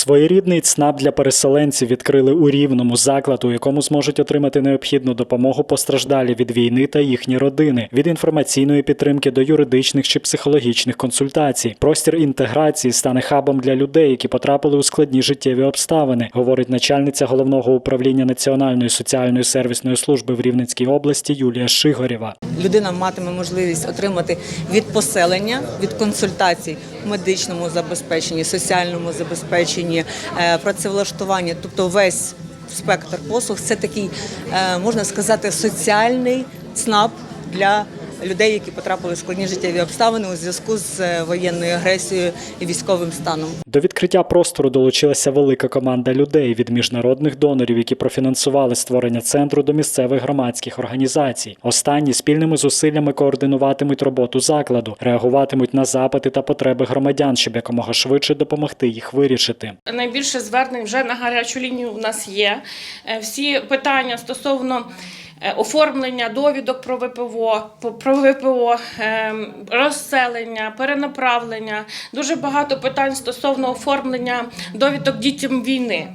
Своєрідний ЦНАП для переселенців відкрили у Рівному заклад, у якому зможуть отримати необхідну допомогу постраждалі від війни та їхні родини, від інформаційної підтримки до юридичних чи психологічних консультацій. Простір інтеграції стане хабом для людей, які потрапили у складні життєві обставини, говорить начальниця головного управління Національної соціальної сервісної служби в Рівненській області Юлія Шигорєва. людина матиме можливість отримати від поселення, від консультацій медичному забезпеченні, соціальному забезпеченні, е, працевлаштуванні, тобто весь спектр послуг. Це такий, е, можна сказати, соціальний ЦНАП для людей, які потрапили в складні життєві обставини у зв'язку з е, воєнною агресією і військовим станом. До відкриття простору долучилася велика команда людей від міжнародних донорів, які профінансували створення центру до місцевих громадських організацій. Останні спільними зусиллями координуватимуть роботу закладу, реагуватимуть на запити та потреби громадян, щоб якомога швидше допомогти їх вирішити. Найбільше звернень вже на гарячу лінію у нас є. Е, Всі питання стосовно оформлення довідок про ВПО, по- про ВПО, ем, розселення, перенаправлення. Дуже багато питань стосовно оформлення довідок дітям війни.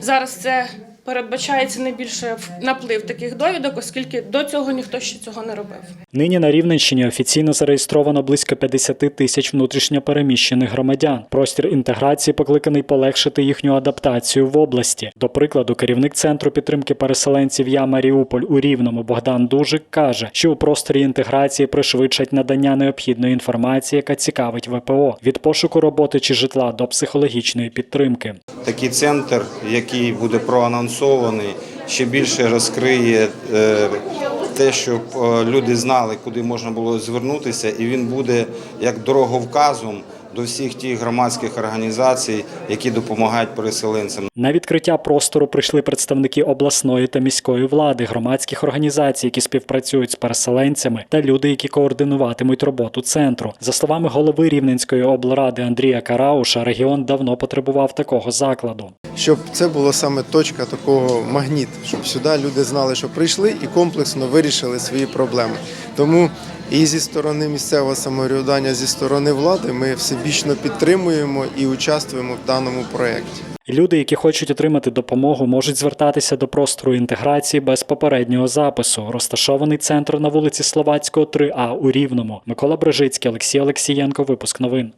Зараз це передбачається найбільше в- наплив таких довідок, оскільки до цього ніхто ще цього не робив. Нині на Рівненщині офіційно зареєстровано близько 50 тисяч внутрішньопереміщених громадян. Простір інтеграції покликаний полегшити їхню адаптацію в області. До прикладу, керівник центру підтримки переселенців Я Маріуполь у Рівному Богдан Дужик каже, що у просторі інтеграції пришвидшать надання необхідної інформації, яка цікавить ВПО від пошуку роботи чи житла до психологічної підтримки. Такий центр, який буде проанонсований, ще більше розкриє е, те, щоб е, люди знали, куди можна було звернутися, і він буде як дороговказом до всіх тих громадських організацій, які допомагають переселенцям. На відкриття простору прийшли представники обласної та міської влади, громадських організацій, які співпрацюють з переселенцями, та люди, які координуватимуть роботу центру. За словами голови Рівненської облради Андрія Карауша, регіон давно потребував такого закладу. щоб це було саме точка такого магніт, щоб сюди люди знали, що прийшли і комплексно вирішили свої проблеми. Тому і зі сторони місцевого самоврядування, зі сторони влади, ми всебічно підтримуємо і участвуємо в даному проєкті. Люди, які хочуть отримати допомогу, можуть звертатися до простору інтеграції без попереднього запису. Розташований центр на вулиці Словацького, 3А у Рівному. Микола Брежицький, Олексій Олексієнко. Випуск новин.